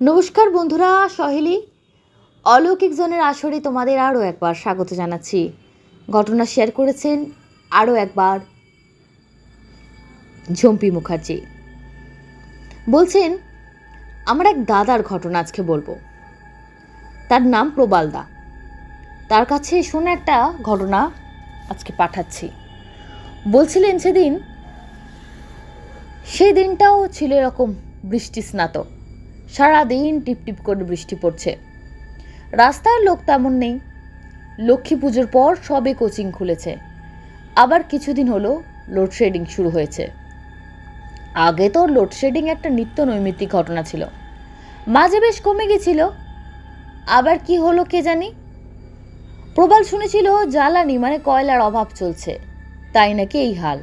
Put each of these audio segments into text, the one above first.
নমস্কার বন্ধুরা, সহেলি। অলৌকিক জনের আসরে তোমাদের আরও একবার স্বাগত জানাচ্ছি। ঘটনা শেয়ার করেছেন আরও একবার ঝম্পি মুখার্জি। বলছেন, আমার এক দাদার ঘটনা আজকে বলব। তার নাম প্রবালদা তার কাছে শোনা একটা ঘটনা আজকে পাঠাচ্ছি। বলছিলেন সেদিন, সেই দিনটাও ছিল এরকম বৃষ্টি স্নাত সারাদিন টিপটিপ করে বৃষ্টি পড়ছে। রাস্তায় লোক তেমন নেই। লক্ষ্মী পুজোর পর সবে কোচিং খুলেছে। আবার কিছুদিন হলো লোডশেডিং শুরু হয়েছে। আগে তো লোডশেডিং একটা নিত্য নৈমিত্তিক ঘটনা ছিল। মাঝে বেশ কমে গেছিল। আবার কি হলো কে জানি? প্রবাল শুনেছিল জ্বালানি মানে কয়লার অভাব চলছে। তাই নাকি এই হাল?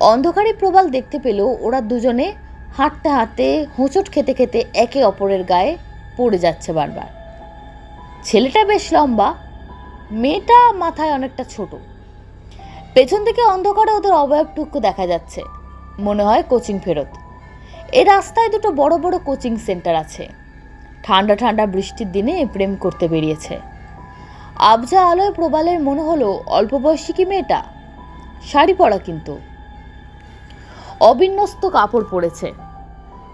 অন্ধকারে প্রবাল দেখতে পেল ওরা দুজনে হাঁটতে হাঁটতে, হোঁচট খেতে খেতে একে অপরের গায়ে পড়ে যাচ্ছে বারবার। ছেলেটা বেশ লম্বা, মেয়েটা মাথায় অনেকটা ছোট। পেছন থেকে অন্ধকারে ওদের অবয়বটুকু দেখা যাচ্ছে। মনে হয় কোচিং ফেরত। এ রাস্তায় দুটো বড় বড় কোচিং সেন্টার আছে। ঠান্ডা ঠান্ডা বৃষ্টির দিনে প্রেম করতে বেরিয়েছে। আবজা আলোয় প্রবালের মনে হলো, অল্প বয়সী কি মেয়েটা? শাড়ি পরা কিন্তু। অবিন্যস্ত কাপড় পরেছে।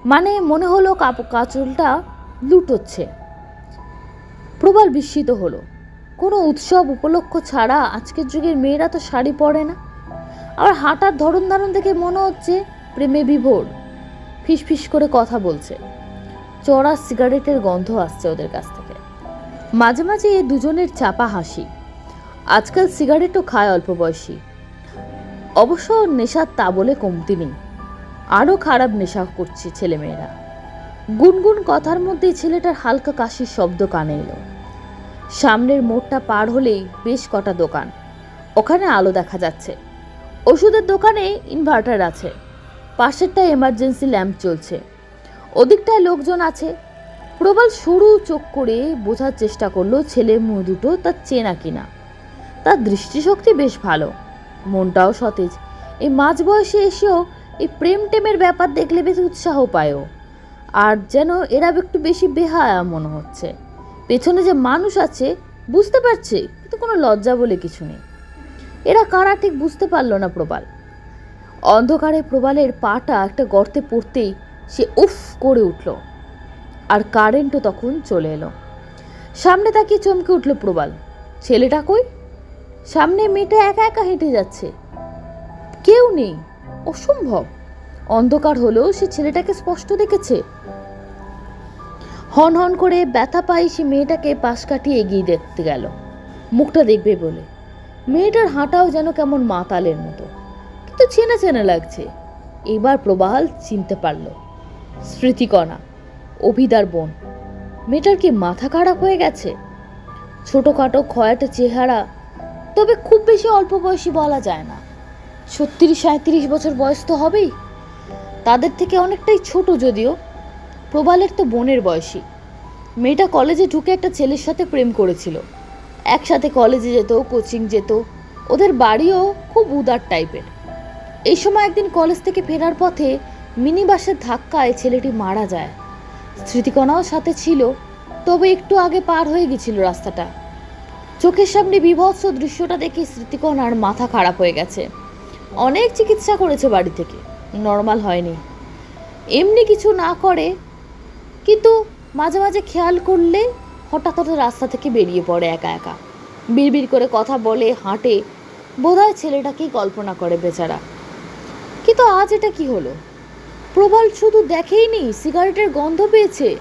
মানে মনে হলো কাচলটা লুটোচ্ছে। প্রবল বিস্মিত হলো। কোনো উৎসব উপলক্ষ ছাড়া আজকের যুগের মেয়েরা তো শাড়ি পরে না। আর হাঁটার ধরন ধারণ দেখে মনে হচ্ছে প্রেমে বিভোর। ফিসফিস করে কথা বলছে। চড়া সিগারেটের গন্ধ আসছে ওদের কাছ থেকে। মাঝে মাঝে এ দুজনের চাপা হাসি। আজকাল সিগারেটও খায় অল্প বয়সী। অবশ্য নেশার তা বলে কমতি নেই। আরও খারাপ নেশা করছে ছেলেমেয়েরা। গুনগুন কথার মধ্যেই ছেলেটার হালকা কাশির শব্দ কানে এলো। সামনের মোড়টা পার হলেই বেশ কটা দোকান। ওখানে আলো দেখা যাচ্ছে। ওষুধের দোকানে ইনভার্টার আছে। পাশেরটায় এমার্জেন্সি ল্যাম্প চলছে। ওদিকটায় লোকজন আছে। প্রবল সরু চোখ করে বোঝার চেষ্টা করল, ছেলে মুখ দুটো তার চেনা কিনা? তার দৃষ্টিশক্তি বেশ ভালো। মনটাও সতেজ। এই মাঝ বয়সে এসেও এই প্রেম টেমের ব্যাপার দেখলে বেশ উৎসাহ পায়ও। আর যেন এরা একটু বেশি বেহায়া মনে হচ্ছে। পেছনে যে মানুষ আছে, বুঝতে পারছে, কিন্তু কোনো লজ্জা বলে কিছু নেই। এরা কারা ঠিক বুঝতে পারল না প্রবাল। অন্ধকারে প্রবালের পাটা একটা গর্তে পড়তেই সে উফ করে উঠল। আর কারেন্টও তখন চলে এলো। সামনে তাকিয়ে চমকে উঠল প্রবাল। ছেলেটা কই? সামনে মেয়েটা একা একা হেঁটে যাচ্ছে। কেউ নেই। অসম্ভব। অন্ধকার হলেও সে ছেলেটাকে স্পষ্ট দেখেছে। হন হন করে ব্যথা পাই সে মেয়েটাকে পাশ কাটিয়ে এগিয়ে দেখতে গেল। মুখটা দেখবে বলে। মেয়েটার হাঁটাও যেন কেমন মাতালের মতো। কিন্তু চেনা চেনা লাগছে। এবার প্রবাহাল চিনতে পারল। স্মৃতিকণা, অভিদার বোন। মেয়েটার কি মাথা খারাপ হয়ে গেছে? ছোটোখাটো খয়াটা চেহারা। তবে খুব বেশি অল্প বয়সী বলা যায় না। ছত্রিশ সাঁত্রিশ বছর বয়স তো হবেই। তাদের থেকে অনেকটাই ছোট যদিও। প্রবালের তো বোনের বয়সী। মেয়েটা কলেজে ঢুকে একটা ছেলের সাথে প্রেম করেছিল। একসাথে কলেজে যেত, কোচিং যেত। ওদের বাড়িও খুব উদার টাইপের। এই সময় একদিন কলেজ থেকে ফেরার পথে মিনি বাসের ধাক্কায় ছেলেটি মারা যায়। স্মৃতিকণাও সাথে ছিল, তবে একটু আগে পার হয়ে গেছিল রাস্তাটা। চোখের সামনে বিভৎস দৃশ্যটা দেখে স্মৃতিকণার মাথা খারাপ হয়ে গেছে। অনেক চিকিৎসা করেছে বাড়ি থেকে। নর্মাল হয়নি। এমনি কিছু না করে, কিন্তু মাঝে মাঝে খেয়াল করলে হঠাৎ হঠাৎ রাস্তা থেকে বেরিয়ে পড়ে একা একা। বিড়বিড় করে কথা বলে, হাঁটে, বোধহয় ছেলেটাকেই কল্পনা করে বেচারা। কিন্তু আজ এটা কি হলো? প্রবল শুধু দেখেইনি সিগারেটের গন্ধ পেয়েছে।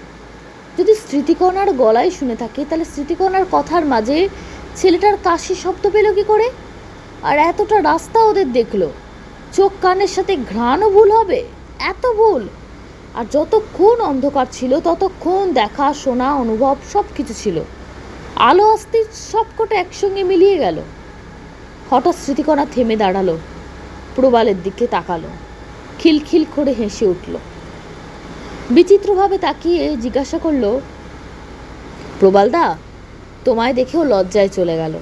যদি স্মৃতিকণার গলায় শুনে থাকে, তাহলে স্মৃতিকণার কথার মাঝে ছেলেটার কাশি শব্দ পেল কি করে? আর এতটা রাস্তা ওদের দেখল। চোখ কানের সাথে ঘ্রাণও ভুল হবে, এত ভুল। আর যতক্ষণ অন্ধকার ছিল, ততক্ষণ দেখা, শোনা, অনুভব সব কিছু ছিল। আলো আসতে সবকটা একসঙ্গে মিলিয়ে গেল। হঠাৎ স্মৃতিকণা থেমে দাঁড়াল, প্রবালের দিকে তাকালো, খিলখিল করে হেসে উঠল। বিচিত্রভাবে তাকিয়ে জিজ্ঞাসা করল, প্রবালদা, তোমায় দেখেও লজ্জায় চলে গেল।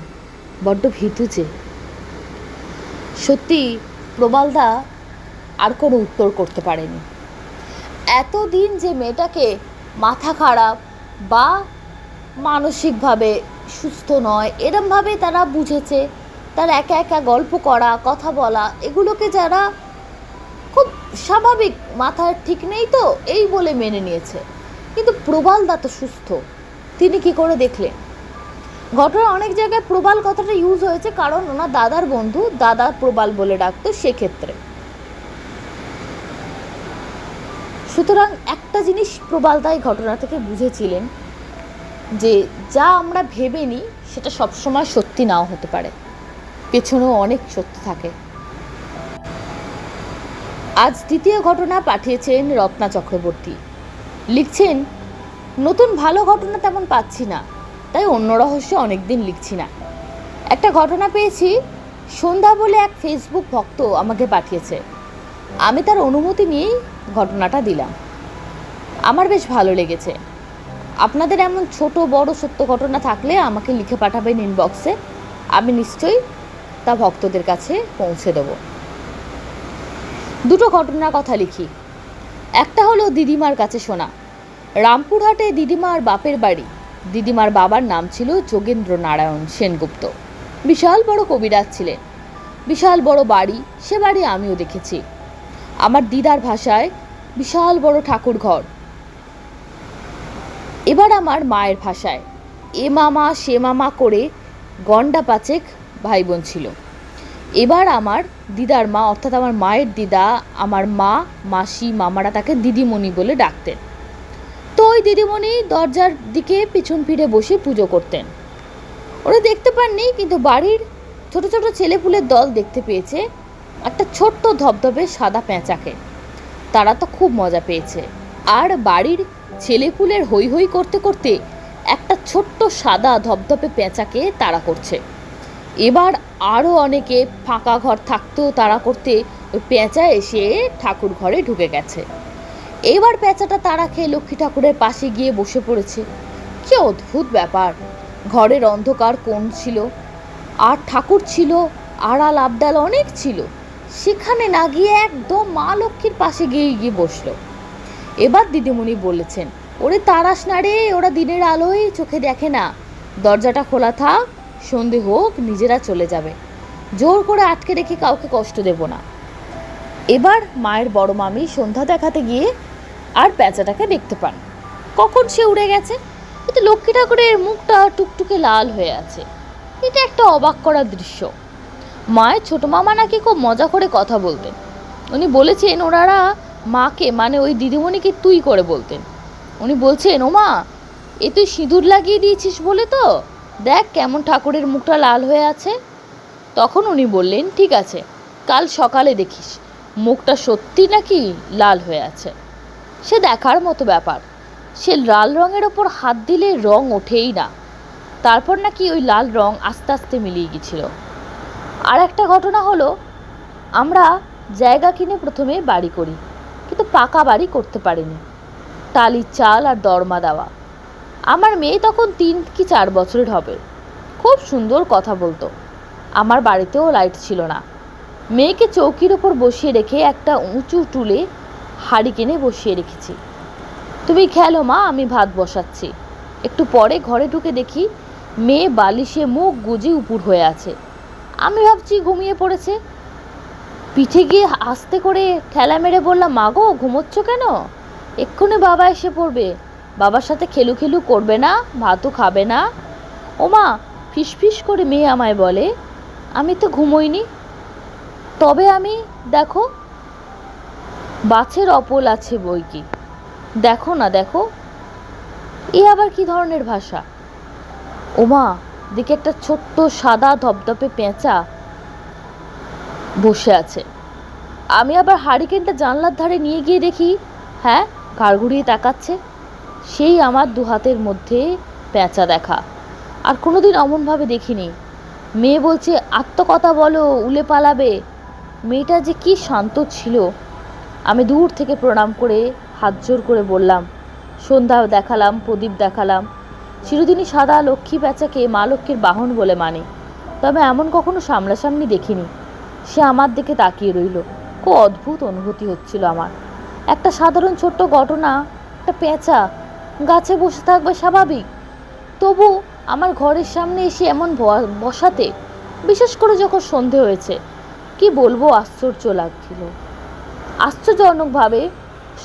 বড্ড ভীতু যে। সত্যি প্রবালদা আর কোনো উত্তর করতে পারেনি। এতদিন যে মেয়েটাকে মাথা খারাপ বা মানসিকভাবে সুস্থ নয়, এরমভাবে তারা বুঝেছে। তার একা একা গল্প করা, কথা বলা, এগুলোকে যারা খুব স্বাভাবিক, মাথার ঠিক নেই তো, এই বলে মেনে নিয়েছে। কিন্তু প্রবালদা তো সুস্থ। তিনি কি করে দেখলেন? ঘটনা অনেক জায়গায় প্রবাল কথাটা ইউজ হয়েছে, কারণ ওনার দাদার বন্ধু দাদা প্রবাল বলে ডাকতো সেক্ষেত্রে। সুতরাং একটা জিনিস প্রবালদাই ঘটনা থেকে বুঝেছিলেন, যে যা আমরা ভেবে নিই সেটা সবসময় সত্যি নাও হতে পারে। পেছনেও অনেক সত্যি থাকে। আজ দ্বিতীয় ঘটনা পাঠিয়েছেন রত্না চক্রবর্তী। লিখছেন, নতুন ভালো ঘটনা তেমন পাচ্ছি না। তাই অন্য রহস্য অনেকদিন লিখছি না। একটা ঘটনা পেয়েছি, সন্ধ্যা বলে এক ফেসবুক ভক্ত আমাকে পাঠিয়েছে। আমি তার অনুমতি নিয়েই ঘটনাটা দিলাম। আমার বেশ ভালো লেগেছে। আপনাদের এমন ছোট, বড় সত্য ঘটনা থাকলে আমাকে লিখে পাঠাবেন ইনবক্সে আমি নিশ্চয়ই তা ভক্তদের কাছে পৌঁছে দেব। দুটো ঘটনার কথা লিখি। একটা হলো দিদিমার কাছে শোনা। রামপুরহাটে দিদিমার বাপের বাড়ি। দিদিমার বাবার নাম ছিল যোগেন্দ্র নারায়ণ সেনগুপ্ত। বিশাল বড় কবিরাজ ছিলেন। বিশাল বড় বাড়ি, সে বাড়ি আমিও দেখেছি। আমার দিদার ভাষায় বিশাল বড় ঠাকুর ঘর এবার আমার মায়ের ভাষায়। এ মামা, সে মামা করে গন্ডা পাচেক ভাই বোন ছিল। এবার আমার দিদার মা, অর্থাৎ আমার মায়ের দিদা, আমার মা, মাসি, মামারা তাকে দিদিমণি বলে ডাকতেন। তো ওই দিদিমণি দরজার দিকে পিছন ফিরে বসে পুজো করতেন। ওরা দেখতে পাননি, কিন্তু বাড়ির ছোট ছোট ছেলেপুলের দল দেখতে পেয়েছে। একটা ছোট্ট ধবধবে সাদা পেঁচাকে। তারা তো খুব মজা পেয়েছে। আর বাড়ির ছেলেপুলের হই হই করতে করতে একটা ছোট্ট সাদা ধবধবে পেঁচাকে তাড়া করছে। এবার আরও অনেকে ফাঁকা ঘর থাকতেও তাড়া করতে ওই পেঁচা এসে ঠাকুর ঘরে ঢুকে গেছে। এবার পেঁচাটা তাড়া খেয়ে লক্ষ্মী ঠাকুরের পাশে গিয়ে বসে পড়েছে। কি অদ্ভুত ব্যাপার। ঘরের অন্ধকার কোণ ছিল, আর ঠাকুর ছিল, আড়াল আবডাল অনেক ছিল। সেখানে না গিয়ে একদম মা লক্ষ্মীর পাশে গিয়ে গিয়ে বসল। এবার দিদিমণি বলেছেন, ওরে তারাস না রে, ওরা দিনের আলোয় চোখে দেখে না। দরজাটা খোলা থাক, সন্ধে হোক, নিজেরা চলে যাবে। জোর করে আটকে রেখে কাউকে কষ্ট দেব না। এবার মায়ের বড় মামি সন্ধ্যা দেখাতে গিয়ে আর পেঁচাটাকে দেখতে পান। কখন সে উড়ে গেছে? কিন্তু লক্ষ্মী ঠাকুরের মুখটা টুকটুকে লাল হয়ে আছে। এটা একটা অবাক করা দৃশ্য। মায়ের ছোট মামা নাকি খুব মজা করে কথা বলতেন। উনি বলেছেন ওনারা মাকে মানে ওই দিদিমণিকে তুই করে বলতেন। উনি বলছেন ও মা এ তুই সিঁদুর লাগিয়ে দিয়েছিস বলে তো? দেখ কেমন ঠাকুরের মুখটা লাল হয়ে আছে। তখন উনি বললেন, ঠিক আছে, কাল সকালে দেখিস, মুখটা সত্যি নাকি লাল হয়ে আছে? সে দেখার মতো ব্যাপার। সে লাল রঙের ওপর হাত দিলে রং ওঠেই না। তারপর নাকি ওই লাল রং আস্তে আস্তে মিলিয়ে গেছিল আর একটা ঘটনা হলো, আমরা জায়গা কিনে প্রথমে বাড়ি করি, কিন্তু পাকা বাড়ি করতে পারিনি। টালির চাল আর দরমা দেওয়া। আমার মেয়ে তখন তিন কি চার বছরের হবে। খুব সুন্দর কথা বলতো। আমার বাড়িতেও লাইট ছিল না। মেয়েকে চৌকির ওপর বসিয়ে রেখে একটা উঁচু টুলে হাড়ি কিনে বসিয়ে রেখেছি। তুমি খেলো মা, আমি ভাত বসাচ্ছি। একটু পরে ঘরে ঢুকে দেখি মেয়ে বালিশে মুখ গুজে উপুর হয়ে আছে। আমি ভাবছি ঘুমিয়ে পড়েছে। পিঠে গিয়ে আস্তে করে ঠেলা মেরে বললাম, মা গো, ঘুমোচ্ছ কেন? এক্ষুনি বাবা এসে পড়বে। বাবার সাথে খেলু খেলু করবে না, ভাতও খাবে না। ও ওমা ফিসফিস করে মেয়ে আমায় বলে, আমি তো ঘুমোইনি। তবে আমি, দেখো বাছের অপল আছে বই কি? দেখো না, দেখো। এ আবার কি ধরনের ভাষা? ওমা, দেখে একটা ছোট্ট সাদা ধপধপে পেঁচা বসে আছে। আমি আবার হারিকেনটা জানলার ধারে নিয়ে গিয়ে দেখি হ্যাঁ ঘাড় ঘুরিয়ে তাকাচ্ছে? সেই আমার দু হাতের মধ্যে পেঁচা দেখা। আর কোনোদিন অমনভাবে দেখিনি। মেয়ে বলছে, আত্মকথা বলো, উলে পালাবে। মেয়েটা যে কি শান্ত ছিল। আমি দূর থেকে প্রণাম করে হাত জোর করে বললাম, সন্ধ্যা দেখালাম, প্রদীপ দেখালাম। চিরদিনই সাদা লক্ষ্মী প্যাঁচাকে মা লক্ষ্মীর বাহন বলে মানে। তবে এমন কখনো সামনাসামনি দেখিনি। সে আমার দিকে তাকিয়ে রইল। খুব অদ্ভুত অনুভূতি হচ্ছিল আমার। একটা সাধারণ ছোট্ট ঘটনা, একটা পেঁচা গাছে বসে থাকবে স্বাভাবিক। তবু আমার ঘরের সামনে এসে এমন বসাতে, বিশেষ করে যখন সন্ধে হয়েছে, কি বলব আশ্চর্য লাগছিল। আশ্চর্যজনকভাবে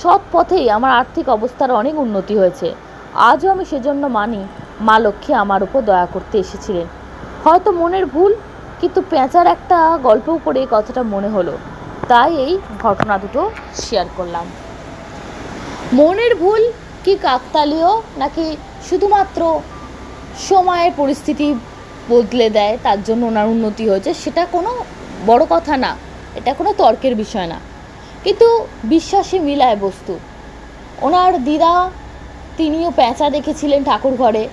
সৎ পথেই আমার আর্থিক অবস্থার অনেক উন্নতি হয়েছে। আজও আমি সেজন্য মানি, মা লক্ষ্মী আমার উপর দয়া করতে এসেছিলেন। হয়তো মনের ভুল, কিন্তু পেঁচার একটা গল্প করে কথাটা মনে হলো। তাই এই ঘটনা দুটো শেয়ার করলাম। মনের ভুল কি কাকতালীয়, নাকি শুধুমাত্র সময়ের পরিস্থিতি বদলে দেয়, তার জন্য ওনার উন্নতি হয়েছে, সেটা কোনো বড় কথা না। এটা কোনো তর্কের বিষয় না। কিন্তু বিশ্বাসে মিলায় বস্তু। ওনার দিদা, তিনিও প্যাঁচা দেখেছিলেন ঠাকুর ঘরে।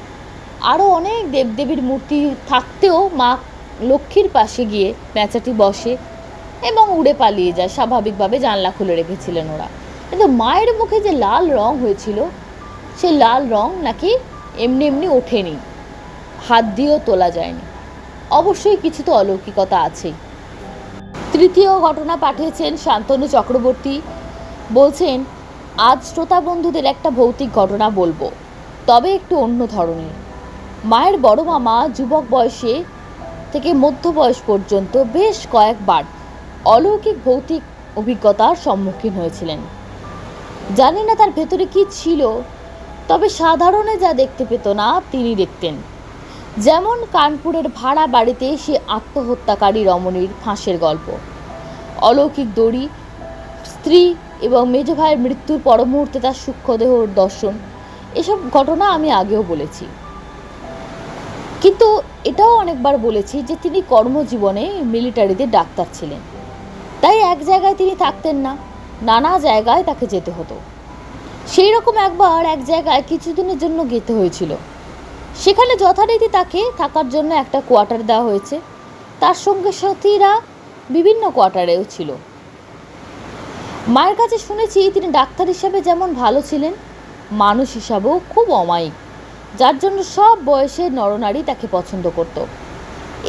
আরও অনেক দেবদেবীর মূর্তি থাকতেও মা লক্ষ্মীর পাশে গিয়ে প্যাঁচাটি বসে এবং উড়ে পালিয়ে যায়। স্বাভাবিকভাবে জানলা খুলে রেখেছিলেন ওরা। কিন্তু মায়ের মুখে যে লাল রং হয়েছিল, সে লাল রং নাকি এমনি এমনি ওঠেনি। হাত দিয়েও তোলা যায়নি। অবশ্যই কিছু তো অলৌকিকতা আছেই। তৃতীয় ঘটনা পাঠিয়েছেন শান্তনু চক্রবর্তী। বলছেন, আজ শ্রোতা বন্ধুদের একটা ভৌতিক ঘটনা বলব, তবে একটু অন্য ধরনের। মায়ের বড় মামা যুবক বয়সে থেকে মধ্য বয়স পর্যন্ত বেশ কয়েকবার অলৌকিক ভৌতিক অভিজ্ঞতার সম্মুখীন হয়েছিলেন। জানি না তার ভেতরে কি ছিল, তবে সাধারণে যা দেখতে পেত না, তিনি দেখতেন। যেমন কানপুরের ভাড়া বাড়িতে সে আত্মহত্যাকারী রমণীর ফাঁসের গল্প। অলৌকিক দড়ি, স্ত্রী এবং মেজ ভাইয়ের মৃত্যুর পর মুহূর্তে তার সূক্ষ্মদেহ দর্শন। এসব ঘটনা আমি আগেও বলেছি। কিন্তু এটাও অনেকবার বলেছি যে তিনি কর্মজীবনে মিলিটারিতে ডাক্তার ছিলেন। তাই এক জায়গায় তিনি থাকতেন না, নানা জায়গায় তাকে যেতে হতো। সেই রকম একবার এক জায়গায় কিছুদিনের জন্য যেতে হয়েছিল। সেখানে যথারীতি তাকে থাকার জন্য একটা কোয়ার্টার দেওয়া হয়েছে। তার সঙ্গে সাথীরা বিভিন্ন কোয়ার্টারেও ছিল। মায়ের কাছে শুনেছি তিনি ডাক্তার হিসাবে যেমন ভালো ছিলেন, মানুষ হিসাবেও খুব অমায়িক, যার জন্য সব বয়সের নরনারী তাকে পছন্দ করত।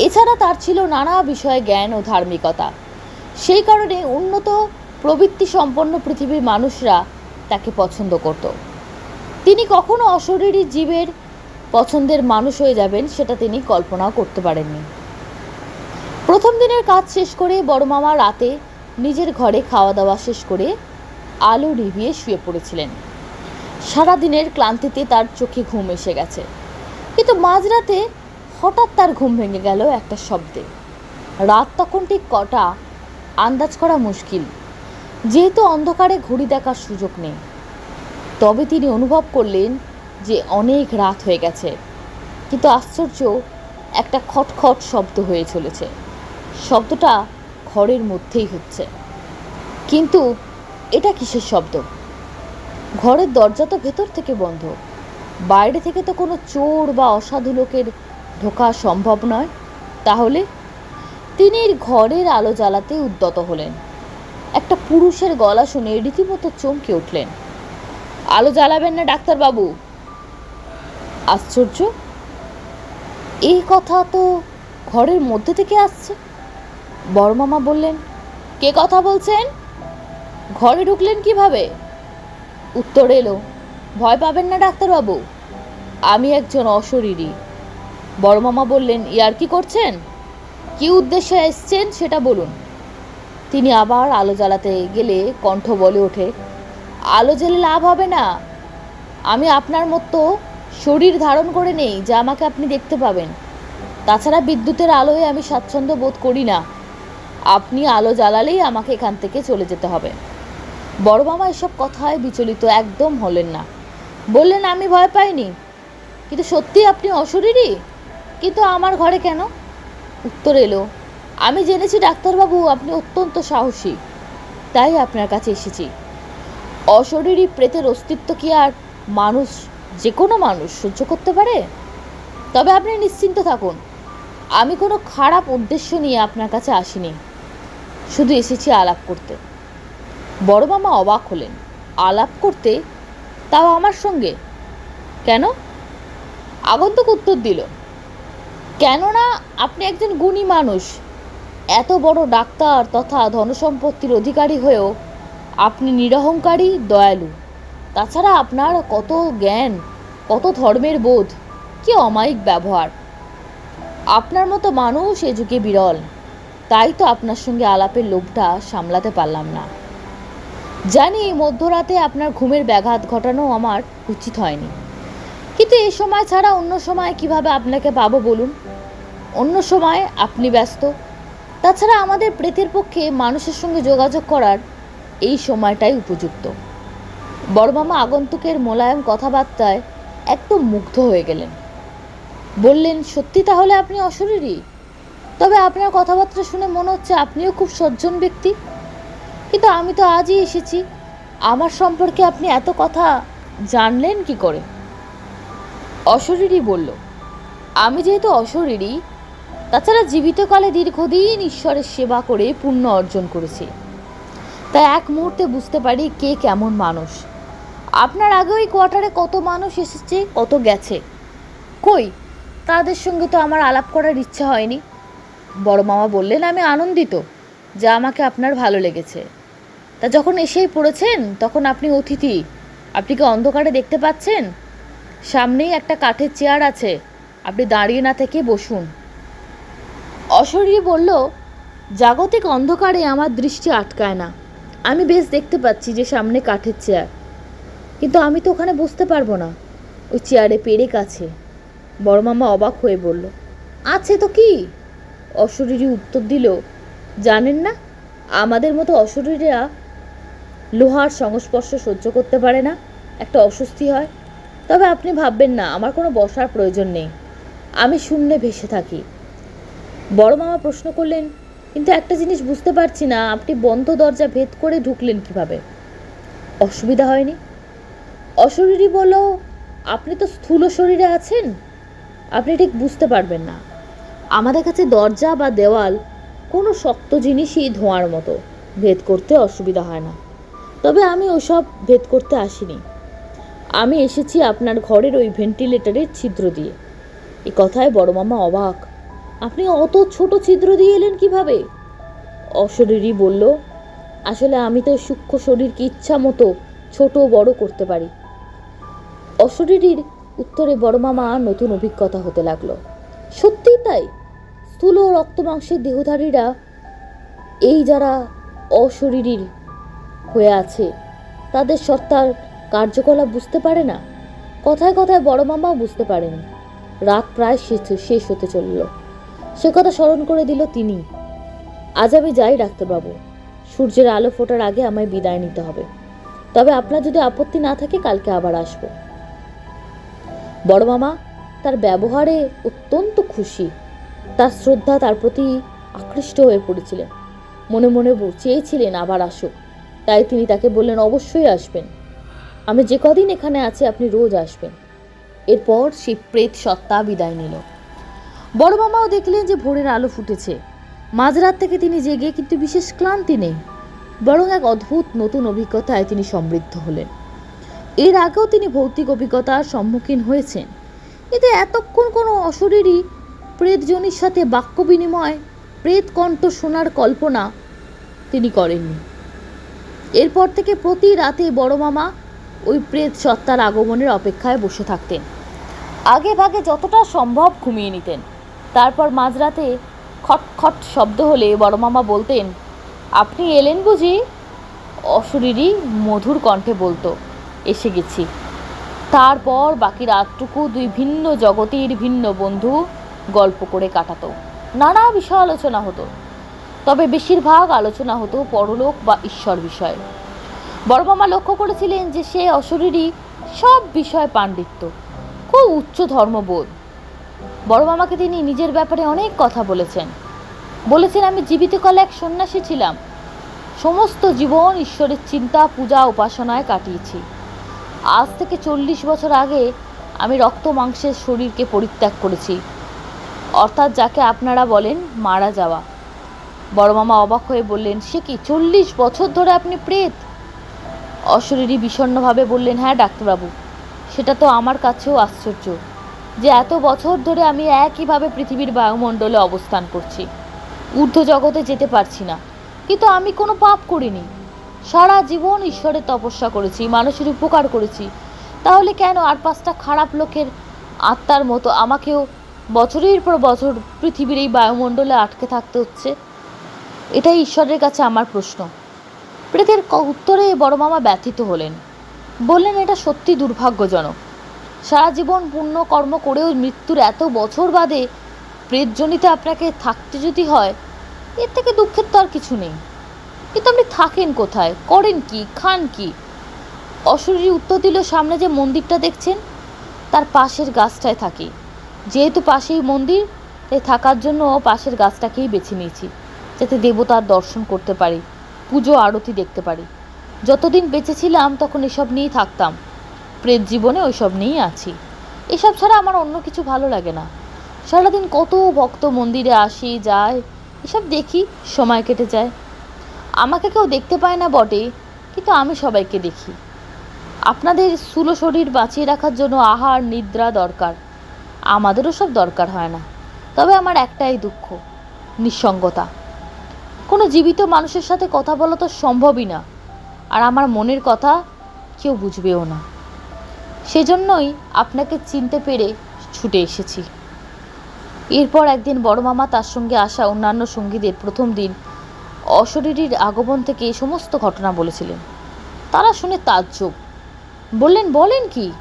এছাড়া তার ছিল নানা বিষয়ে জ্ঞান ও ধার্মিকতা। সেই কারণে উন্নত প্রবৃত্তি সম্পন্ন পৃথিবীর মানুষরা তাকে পছন্দ করত। তিনি কখনো অশরীরী জীবের পছন্দের মানুষ হয়ে যাবেন সেটা তিনি কল্পনাও করতে পারেননি। প্রথম দিনের কাজ শেষ করে বড় মামা রাতে নিজের ঘরে খাওয়া দাওয়া শেষ করে আলো নিভিয়ে শুয়ে পড়েছিলেন। সারাদিনের ক্লান্তিতে তার চোখে ঘুম এসে গেছে। কিন্তু মাঝরাতে হঠাৎ তার ঘুম ভেঙে গেল একটা শব্দে। রাত তখন ঠিক কটা? আন্দাজ করা মুশকিল। যেহেতু অন্ধকারে ঘড়ি দেখার সুযোগ নেই। তবে তিনি অনুভব করলেন যে অনেক রাত হয়ে গেছে। কিন্তু আশ্চর্য, একটা খটখট শব্দ হয়ে চলেছে। শব্দটা ঘরের মধ্যেই হচ্ছে। কিন্তু এটা কিসের শব্দ? ঘরের দরজা তো ভেতর থেকে বন্ধ। বাইরে থেকে তো কোনো চোর বা অসাধু লোকের ঢোকা সম্ভব নয়। তাহলে? তিনি ঘরের আলো জ্বালাতে উদ্যত হলেন। একটা পুরুষের গলা শুনে রীতিমতো চমকে উঠলেন। আলো জ্বালাবেন না ডাক্তারবাবু। আশ্চর্য? এই কথা তো ঘরের মধ্যে থেকে আসছে। বড় মামা বললেন, কে কথা বলছেন? ঘরে ঢুকলেন কীভাবে? উত্তর এলো, ভয় পাবেন না, ডাক্তারবাবু। আমি একজন অশরীরী। বড় মামা বললেন ইয়ার কি করছেন? কি উদ্দেশ্যে এসছেন সেটা বলুন। তিনি আবার আলো জ্বালাতে গেলে কণ্ঠ বলে ওঠে, আলো জ্বেলে লাভ হবে না। আমি আপনার মতো শরীর ধারণ করে নেই যা আমাকে আপনি দেখতে পাবেন। তাছাড়া বিদ্যুতের আলোয় আমি স্বাচ্ছন্দ্য বোধ করি না। আপনি আলো জ্বালালেই আমাকে এখান থেকে চলে যেতে হবে। বড় মামা এসব কথায় বিচলিত একদম হলেন না। বললেন, আমি ভয় পাইনি। কিন্তু সত্যি আপনি অশরীরই কিন্তু আমার ঘরে কেন? উত্তর এলো, আমি জেনেছি ডাক্তারবাবু, আপনি অত্যন্ত সাহসী। তাই আপনার কাছে এসেছি। অশরীরী প্রেতের অস্তিত্ব কি আর মানুষ যে কোনো মানুষ সহ্য করতে পারে? তবে আপনি নিশ্চিন্ত থাকুন, আমি কোনো খারাপ উদ্দেশ্য নিয়ে আপনার কাছে আসিনি। শুধু এসেছি আলাপ করতে। বড় মামা অবাক হলেন। আলাপ করতে? তাও আমার সঙ্গে? কেন? আগন্তুক উত্তর দিল, কেননা আপনি একজন গুণী মানুষ। এত বড় ডাক্তার তথা ধনসম্পত্তির অধিকারী হয়েও আপনি নিরহংকারী, দয়ালু। তাছাড়া আপনার কত জ্ঞান, কত ধর্মের বোধ, কি অমায়িক ব্যবহার। আপনার মতো মানুষ এ যুগে বিরল, তাই তো আপনার সঙ্গে আলাপের লোভটা সামলাতে পারলাম না। জানি মধ্যরাতে আপনার ঘুমের ব্যাঘাত ঘটানো আমার উচিত হয়নি। কিন্তু এই সময় ছাড়া অন্য সময় কীভাবে আপনাকে পাবো বলুন? অন্য সময় আপনি ব্যস্ত। তাছাড়া আমাদের প্রেতের পক্ষে মানুষের সঙ্গে যোগাযোগ করার এই সময়টাই উপযুক্ত। বড়মামা আগন্তুকের মোলায়েম কথাবার্তায় একদম মুগ্ধ হয়ে গেলেন। বললেন, সত্যি তাহলে আপনি অশরীরী? তবে আপনার কথাবার্তা শুনে মনে হচ্ছে আপনিও খুব সজ্জন ব্যক্তি। কিন্তু আমি তো আজই এসেছি। আমার সম্পর্কে আপনি এত কথা জানলেন কি করে? অশরীরী বলল, আমি যেহেতু অশরীরী, তাছাড়া জীবিতকালে দীর্ঘদিন ঈশ্বরের সেবা করে পুণ্য অর্জন করেছি। তাই এক মুহূর্তে বুঝতে পারি কে কেমন মানুষ। আপনার আগে ওই কোয়ার্টারে কত মানুষ এসেছে, কত গেছে? কই? তাদের সঙ্গে তো আমার আলাপ করার ইচ্ছা হয়নি। বড় মামা বললেন, আমি আনন্দিত যা আমাকে আপনার ভালো লেগেছে। তা যখন এসেই পড়েছেন, তখন আপনি অতিথি। আপনি কি অন্ধকারে দেখতে পাচ্ছেন? সামনেই একটা কাঠের চেয়ার আছে। আপনি দাঁড়িয়ে না থেকে বসুন। অশরীরী বলল, জাগতিক অন্ধকারে আমার দৃষ্টি আটকায় না। আমি বেশ দেখতে পাচ্ছি যে সামনে কাঠের চেয়ার। কিন্তু আমি তো ওখানে বসতে পারব না। ওই চেয়ারে পেরেক আছে। বড় মামা অবাক হয়ে বলল, আছে তো কি? অশরীরী উত্তর দিল, জানেন না, আমাদের মতো অশরীরীরা লোহার সংস্পর্শ সহ্য করতে পারে না। একটা অস্বস্তি হয়। তবে আপনি ভাববেন না, আমার কোনো বসার প্রয়োজন নেই। আমি শূন্যে ভেসে থাকি। বড় মামা প্রশ্ন করলেন, কিন্তু একটা জিনিস বুঝতে পারছি না, আপনি বন্ধ দরজা ভেদ করে ঢুকলেন কীভাবে? অসুবিধা হয়নি। অশরীরী বলল আপনি তো স্থূল শরীরে আছেন। আপনি ঠিক বুঝতে পারবেন না। আমাদের কাছে দরজা বা দেওয়াল কোনো শক্ত জিনিসই ধোঁয়ার মতো। ভেদ করতে অসুবিধা হয় না। তবে আমি ওসব ভেদ করতে আসিনি। আমি এসেছি আপনার ঘরের ওই ভেন্টিলেটরের ছিদ্র দিয়ে। এই কথায় বড় মামা অবাক। আপনি অত ছোট ছিদ্র দিয়ে এলেন কীভাবে? অশরীরী বলল, আসলে আমি তো সূক্ষ্ম শরীরকে ইচ্ছা মতো ছোট বড় করতে পারি। অশরীরীর উত্তরে বড় মামা নতুন অভিজ্ঞতা হতে লাগল। সত্যিই তাই? স্থূল রক্তমাংসের দেহধারীরা এই যারা অশরীরীর হয়ে আছে, তাদের সত্তার কার্যকলাপ বুঝতে পারে না? কথায় কথায় বড় মামাও বুঝতে পারেনি। রাত প্রায় শেষ হতে চলল। সে কথা স্মরণ করে দিল তিনি। আজ আমি যাই, ডাক্তারবাবু। সূর্যের আলো ফোটার আগে আমায় বিদায় নিতে হবে। তবে আপনার যদি আপত্তি না থাকে, কালকে আবার আসব। বড় মামা, তার ব্যবহারে অত্যন্ত খুশি। তার শ্রদ্ধা তার প্রতি আকৃষ্ট হয়ে পড়েছিলেন। মনে মনে চেয়েছিলেন আবার আসুক। তাই তিনি তাকে বললেন, অবশ্যই আসবেন। আমি যে কদিন এখানে আছি, আপনি রোজ আসবেন। এরপর সেই প্রেত সত্তা বিদায় নিল। বড় মামাও দেখলেন যে ভোরের আলো ফুটেছে। মাঝরাত থেকে তিনি জেগে, কিন্তু বিশেষ ক্লান্তি নেই। বরং এক অদ্ভুত নতুন অভিজ্ঞতায় তিনি সমৃদ্ধ হলেন। এর আগেও তিনি ভৌতিক অভিজ্ঞতার সম্মুখীন হয়েছেন। কিন্তু এতক্ষণ কোনো অশরীরী প্রেতজনির সাথে বাক্য বিনিময় প্রেত কণ্ঠ শোনার কল্পনা তিনি করেননি। এরপর থেকে প্রতি রাতে বড় মামা ওই প্রেত সত্তার আগমনের অপেক্ষায় বসে থাকতেন। আগে ভাগে যতটা সম্ভব ঘুমিয়ে নিতেন। তারপর মাঝরাতে খটখট শব্দ হলে বড় মামা বলতেন, আপনি এলেন বুঝি? অশরীরই মধুর কণ্ঠে বলতো এসে গেছি। তারপর বাকি রাতটুকু দুই ভিন্ন জগতের ভিন্ন বন্ধু গল্প করে কাটাতো। নানা বিষয় আলোচনা হতো। তবে বেশিরভাগ আলোচনা হতো পরলোক বা ঈশ্বর বিষয়ে। বড় মামা লক্ষ্য করেছিলেন যে সে অশরীরই সব বিষয়ে পাণ্ডিত্য, খুব উচ্চ ধর্মবোধ। বড় মামাকে তিনি নিজের ব্যাপারে অনেক কথা বলেছেন। বলেছেন, আমি জীবিতকালে এক সন্ন্যাসী ছিলাম। সমস্ত জীবন ঈশ্বরের চিন্তা, পূজা, উপাসনায় কাটিয়েছি। আজ থেকে চল্লিশ বছর আগে আমি রক্ত মাংসের শরীরকে পরিত্যাগ করেছি। অর্থাৎ যাকে আপনারা বলেন মারা যাওয়া। বড় মামা অবাক হয়ে বললেন, সে কি চল্লিশ বছর ধরে আপনি প্রেত? অশরীরী বিষণ্ণভাবে বললেন হ্যাঁ ডাক্তারবাবু, সেটা তো আমার কাছেও আশ্চর্য যে এত বছর ধরে আমি একইভাবে পৃথিবীর বায়ুমণ্ডলে অবস্থান করছি। ঊর্ধ্ব জগতে যেতে পারছি না, কিন্তু আমি কোনো পাপ করিনি। সারা জীবন ঈশ্বরের তপস্যা করেছি, মানুষের উপকার করেছি। তাহলে কেন আর পাঁচটা খারাপ লোকের আত্মার মতো আমাকেও বছরের পর বছর পৃথিবীর এই বায়ুমণ্ডলে আটকে থাকতে হচ্ছে? এটাই ঈশ্বরের কাছে আমার প্রশ্ন। প্রেতের উত্তরে বড় মামা ব্যথিত হলেন। বললেন, এটা সত্যি দুর্ভাগ্যজনক। সারা জীবন পুণ্য কর্ম করেও মৃত্যুর এত বছর বাদে প্রেতজনিতে আপনাকে থাকতে যদি হয়, এর থেকে দুঃখের তো আর কিছু নেই। কিন্তু আপনি থাকেন কোথায়? করেন কি? খান কি? অশরীরী উত্তর দিল সামনে যে মন্দিরটা দেখছেন, তার পাশের গাছটায় থাকি। যেহেতু পাশেই মন্দির, তাই থাকার জন্য পাশের গাছটাকেই বেছে নিয়েছি, যাতে দেবতার দর্শন করতে পারি, পুজো, আরতি দেখতে পারি। যতদিন বেঁচে ছিলাম তখন এসব নিয়েই থাকতাম। প্রেত জীবনে ওইসব নিয়েই আছি। এসব ছাড়া আমার অন্য কিছু ভালো লাগে না। সারাদিন কত ভক্ত মন্দিরে আসি যায় এসব দেখি, সময় কেটে যায়। আমাকে কেউ দেখতে পায় না বটে, কিন্তু আমি সবাইকে দেখি। আপনাদের স্থূল শরীর বাঁচিয়ে রাখার জন্য আহার, নিদ্রা দরকার। আমাদেরও সব দরকার হয় না। তবে আমার একটাই দুঃখ, নিঃসঙ্গতা। কোনো জীবিত মানুষের সাথে কথা বলা তো সম্ভবই না, আর আমার মনের কথা কেউ বুঝবেও না। সেজন্যই আপনাকে চিনতে পেরে ছুটে এসেছি। এরপর একদিন বড় মামা তার সঙ্গে আসা অন্যান্য সঙ্গীদের প্রথম দিন অশরীরীর আগমন থেকে এই সমস্ত ঘটনা বলেছিলেন। তারা শুনে তাজ্জব। বললেন, বলেন কি?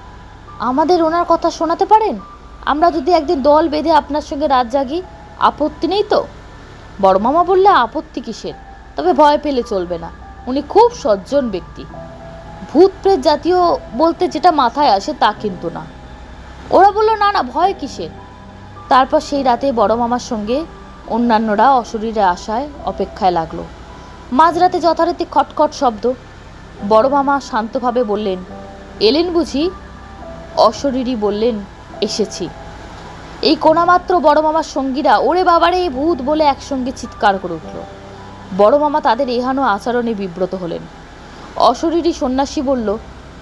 আমাদের ওনার কথা শোনাতে পারেন? আমরা যদি একদিন দল বেঁধে আপনার সঙ্গে রাত জাগি, আপত্তি নেই তো? বড় মামা বললে, আপত্তি কিসের? তবে ভয় পেলে চলবে না। উনি খুব সজ্জন ব্যক্তি। ভূত প্রেত জাতীয় বলতে যেটা মাথায় আসে তা কিন্তু না। ওরা বলল, না না, ভয় কিসের? তারপর সেই রাতে বড় মামার সঙ্গে অন্যান্যরা অশরীরে আসায় অপেক্ষায় লাগল। মাঝরাতে যথারীতি খটখট শব্দ। বড় মামা শান্তভাবে বললেন, এলেন বুঝি? অশরীরী বললেন, এসেছি। এই কোনামাত্র বড় মামার সঙ্গীরা, ওরে বাবারে, এই ভূত! বলে একসঙ্গে চিৎকার করে উঠল। বড় মামা তাদের এহানো আচরণে বিব্রত হলেন। অশরীরী সন্ন্যাসী বলল,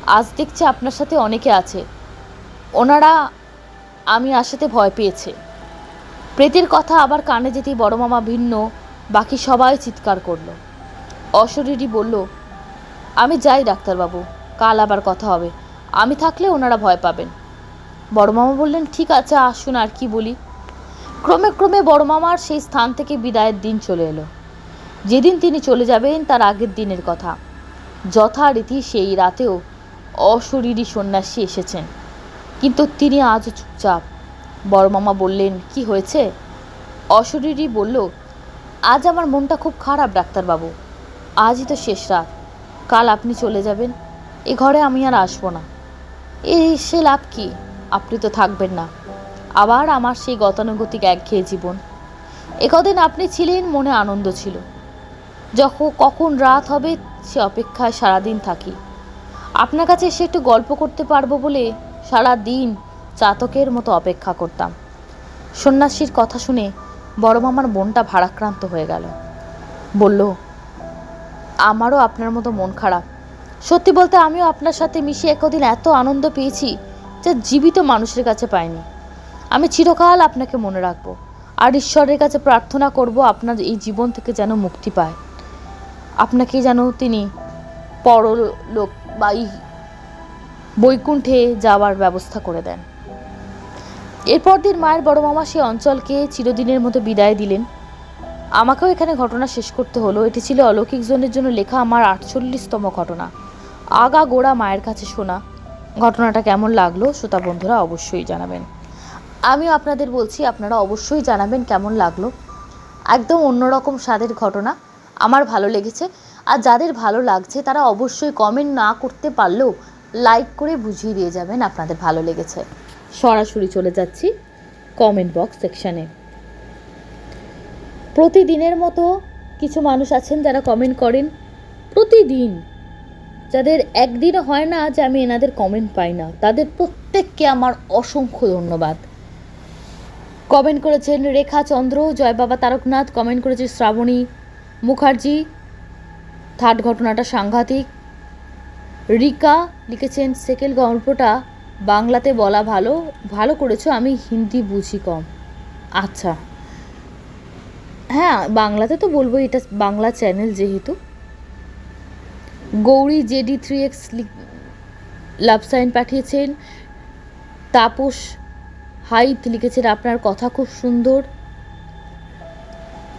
আজ দেখছি আপনার সাথে অনেকে আছে। ওনারা আমি আসাতে ভয় পেয়েছে। প্রেতের কথা আবার কানে যেতেই বড় মামা ভিন্ন, বাকি সবাই চিৎকার করল। অশরীরী বলল, আমি যাই ডাক্তারবাবু, কাল আবার কথা হবে। আমি থাকলে ওনারা ভয় পাবেন। বড় মামা বললেন, ঠিক আছে, আসুন আর কি বলি। ক্রমে ক্রমে বড় মামার সেই স্থান থেকে বিদায়ের দিন চলে এলো। যেদিন তিনি চলে যাবেন, তার আগের দিনের কথা। যথারীতি সেই রাতেও অশরীরী সন্ন্যাসী এসেছেন। কিন্তু তিনি আজও চুপচাপ। বড় মামা বললেন, কি হয়েছে? অশরীরই বলল, আজ আমার মনটা খুব খারাপ, ডাক্তারবাবু। আজই তো শেষ রাত। কাল আপনি চলে যাবেন। এ ঘরে আমি আর আসব না। এই সে লাভ কি? আপনি তো থাকবেন না। আবার আমার সেই গতানুগতিক একঘেয়ে জীবন। একদিন আপনি ছিলেন মনে আনন্দ ছিল। যখন কখন রাত হবে সে অপেক্ষায় সারাদিন থাকি। আপনার কাছে এসে একটু গল্প করতে পারব বলে সারা দিন চাতকের মতো অপেক্ষা করতাম। সন্ন্যাসীর কথা শুনে বড় মামার মনটা ভারাক্রান্ত হয়ে গেল। বলল, আমারও আপনার মতো মন খারাপ। সত্যি বলতে আমিও আপনার সাথে মিশে একদিন এত আনন্দ পেয়েছি যা জীবিত মানুষের কাছে পাইনি। আমি চিরকাল আপনাকে মনে রাখব আর ঈশ্বরের কাছে প্রার্থনা করব আপনার এই জীবন থেকে যেন মুক্তি পায়। আপনাকে যেন তিনি পরলোক বা বৈকুণ্ঠে যাওয়ার ব্যবস্থা করে দেন। এরপর দিন মায়ের বড় মামা সে অঞ্চলকে চিরদিনের মতো বিদায় দিলেন। আমাকেও এখানে ঘটনা শেষ করতে হলো। এটি ছিল অলৌকিক জনের জন্য লেখা আমার আটচল্লিশতম ঘটনা। আগা গোড়া মায়ের কাছে শোনা। ঘটনাটা কেমন লাগল শ্রোতা বন্ধুরা অবশ্যই জানাবেন। আমিও আপনাদের বলছি, আপনারা অবশ্যই জানাবেন কেমন লাগল। একদম অন্যরকম স্বাদের ঘটনা। আমার ভালো লেগেছে। আর যাদের ভালো লাগছে, তারা অবশ্যই কমেন্ট না করতে পারলেও লাইক করে বুঝিয়ে দিয়ে যাবেন আপনাদের ভালো লেগেছে। সরাসরি চলে যাচ্ছি কমেন্ট বক্স সেকশানে প্রতিদিনের মতো কিছু মানুষ আছেন যারা কমেন্ট করেন। প্রতিদিন যাদের একদিনও হয় না যে আমি এনাদের কমেন্ট পাই না। তাদের প্রত্যেককে আমার অসংখ্য ধন্যবাদ। কমেন্ট করেছেন রেখা চন্দ্র, জয় বাবা তারকনাথ কমেন্ট করেছে শ্রাবণী মুখার্জি, থার্ড ঘটনাটা সাংঘাতিক। রিকা লিখেছেন, সেকেল গল্পটা বাংলাতে বলা ভালো ভালো করেছ, আমি হিন্দি বুঝি কম। আচ্ছা। হ্যাঁ বাংলাতে তো বলব, এটা বাংলা চ্যানেল যেহেতু। Gauri JD three X love sign পাঠিয়েছেন। তাপস হাইত লিখেছেন, আপনার কথা খুব সুন্দর।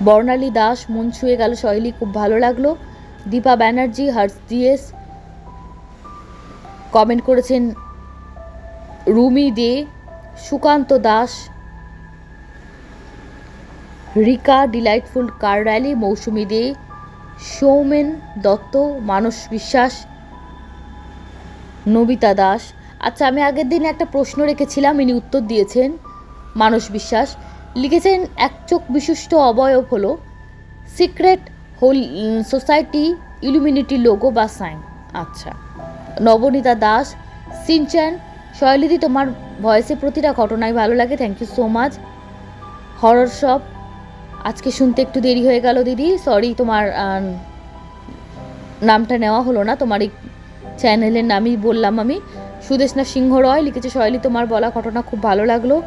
বর্ণালী দাস, মন ছুঁয়ে গেল, শৈলী খুব ভালো লাগল। দীপা ব্যানার্জি হার্স দিয়েস কমেন্ট করেছেন Rumi De, Sukanta Das, Rika delightful car rally, Mousumi De, Soumen Dutta, Manas Biswas, Nabita Das. আচ্ছা আমি আগের দিন একটা প্রশ্ন রেখেছিলাম, ইনি উত্তর দিয়েছেন, মানস বিশ্বাস। লিখেছেন, এক চোখ বিশিষ্ট অবয়ব হলো, secret hole society, Illuminati logo বা সাইন। আচ্ছা নবনীতা দাস, সিনচ্যান শৈলীদি তোমার ভয়েসে প্রতিটা ঘটনাই ভালো লাগে। Thank you so much horror shop আজকে শুনতে একটু দেরি হয়ে গেল দিদি। সরি তোমার নামটা নেওয়া হলো না। তোমার এই চ্যানেলের নামই বললাম আমি। সুদেশনা সিংহ রয় লিখেছে শৈলী তোমার বলা ঘটনা খুব ভালো লাগল।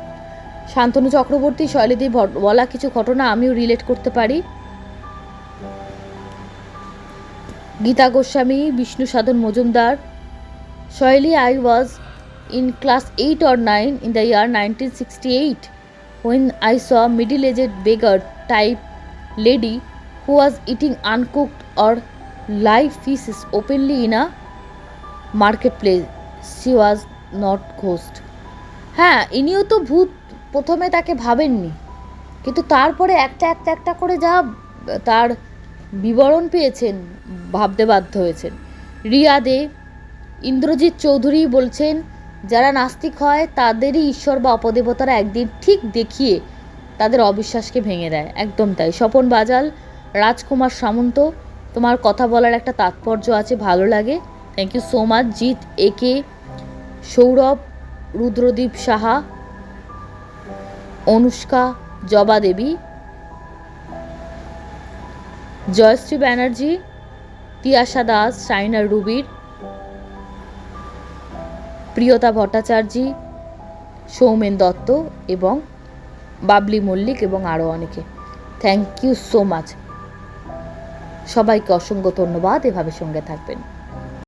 শান্তনু চক্রবর্তী শৈলীদির ভ- বলা কিছু ঘটনা আমিও রিলেট করতে পারি। গীতা গোস্বামী, বিষ্ণু সাধন মজুমদার। শৈলী I was in class 8 or 9 in the year 1968 when I saw middle aged beggar type lady who was eating uncooked or live fishes openly in a marketplace. She was not ghost. হ্যাঁ ইনিও তো ভূত প্রথমে তাকে ভাবেননি কিন্তু তারপরে একটা একটা একটা করে যা তার বিবরণ পেয়েছেন ভাবতে বাধ্য হয়েছেন রিয়া দে ইন্দ্রজিৎ চৌধুরী বলছেন যারা নাস্তিক হয়, তাদেরই ঈশ্বর বা অপদেবতারা একদিন ঠিক দেখিয়ে তাদের অবিশ্বাসকে ভেঙে দেয়। একদম তাই। স্বপন বাজাল, রাজকুমার সামন্ত, তোমার কথা বলার একটা তাৎপর্য আছে, ভালো লাগে। Thank you so much Jit A K Sourav, Rudradip Saha, Anushka, Joba Debi, Joyshree Banerjee, Tiyasha Das, Saina রুবির প্রিয়তা ভট্টাচার্যী, সৌমেন দত্ত এবং বাবলি মল্লিক এবং আরও অনেকে। থ্যাংক ইউ সো মাচ সবাইকে অসংখ্য ধন্যবাদ। এভাবে সঙ্গে থাকবেন।